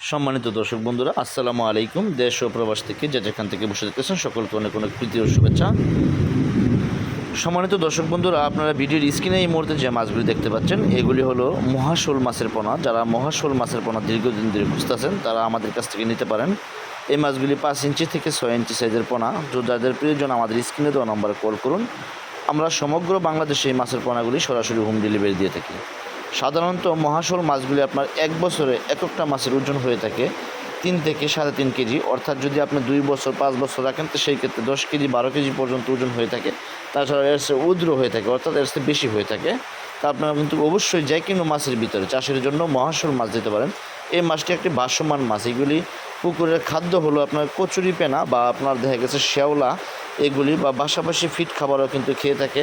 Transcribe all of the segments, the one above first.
সম্মানিত দর্শক বন্ধুরা, আসসালামু আলাইকুম। দেশ ও প্রবাস থেকে যে যেখান থেকে বসে দেখতেছেন, সকলকে অনেক অনেক প্রীতি ও শুভেচ্ছা। সম্মানিত দর্শক বন্ধুরা, আপনারা ভিডিওর স্ক্রিনে এই মুহূর্তে যে মাছগুলি দেখতে পাচ্ছেন, এগুলি হলো মহাশোল মাছের পোনা। যারা মহাশোল মাছের পোনা দীর্ঘদিন ধরে খুঁজতেছেন, তারা আমাদের কাছ থেকে নিতে পারেন। এই মাছগুলি পাঁচ ইঞ্চি থেকে ছয় ইঞ্চি সাইজের পোনা। তো যাদের প্রয়োজন, আমাদের স্ক্রিনে দেওয়া নম্বরে কল করুন। আমরা সমগ্র বাংলাদেশে এই মাছের পোনাগুলি সরাসরি হোম ডেলিভারি দিয়ে থাকি। সাধারণত মহাশোল মাছগুলি আপনার এক বছরে এক একটা মাছের ওজন হয়ে থাকে তিন থেকে সাড়ে তিন কেজি। অর্থাৎ যদি আপনি দুই বছর, পাঁচ বছর রাখেন, তো সেই ক্ষেত্রে দশ কেজি, বারো কেজি পর্যন্ত ওজন হয়ে থাকে। তাছাড়া এর চেয়ে উদ্র হয়ে থাকে, অর্থাৎ এর চেয়ে বেশি হয়ে থাকে। তা আপনারা কিন্তু অবশ্যই যে কোনো মাছের ভিতরে চাষের জন্য মহাশোল মাছ দিতে পারেন। এই মাছটি একটি ভাসমান মাছ। এগুলি পুকুরের খাদ্য হলো আপনার কচুরি পেনা বা আপনার দেখা গেছে শ্যাওলা এগুলি বা পাশাপাশি ফিট খাবারও কিন্তু খেয়ে থাকে।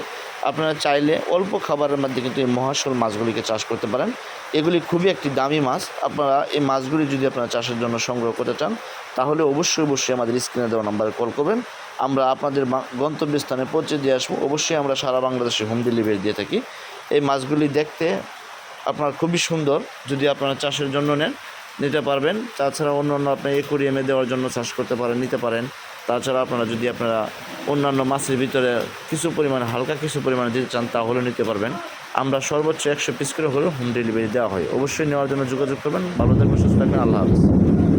আপনারা চাইলে অল্প খাবারের মধ্যে কিন্তু এই মহাশোল মাছগুলিকে চাষ করতে পারেন। এগুলি খুবই একটি দামি মাছ। আপনারা এই মাছগুলি যদি আপনারা চাষের জন্য সংগ্রহ করতে চান, তাহলে অবশ্যই অবশ্যই আমাদের স্ক্রিনে দেওয়া নাম্বারে কল করবেন। আমরা আপনাদের গন্তব্যস্থানে পৌঁছে দিয়ে আসব। অবশ্যই আমরা সারা বাংলাদেশে হোম ডেলিভারি দিয়ে থাকি। এই মাছগুলি দেখতে আপনার খুবই সুন্দর। যদি আপনারা চাষের জন্য নেন নিতে পারবেন। তাছাড়া অন্য অন্য আপনি একুরিয়ামে দেওয়ার জন্য চাষ করতে পারেন, নিতে পারেন। তাছাড়া আপনারা যদি আপনারা অন্যান্য মাছের ভিতরে কিছু পরিমাণে, হালকা কিছু পরিমাণে দিতে চান, তাহলে নিতে পারবেন। আমরা সর্বোচ্চ একশো পিস করে হলেও হোম ডেলিভারি দেওয়া হয়। অবশ্যই নেওয়ার জন্য যোগাযোগ করবেন। ভালো থাকবেন, সুস্থ থাকবেন। আল্লাহ হাফিজ।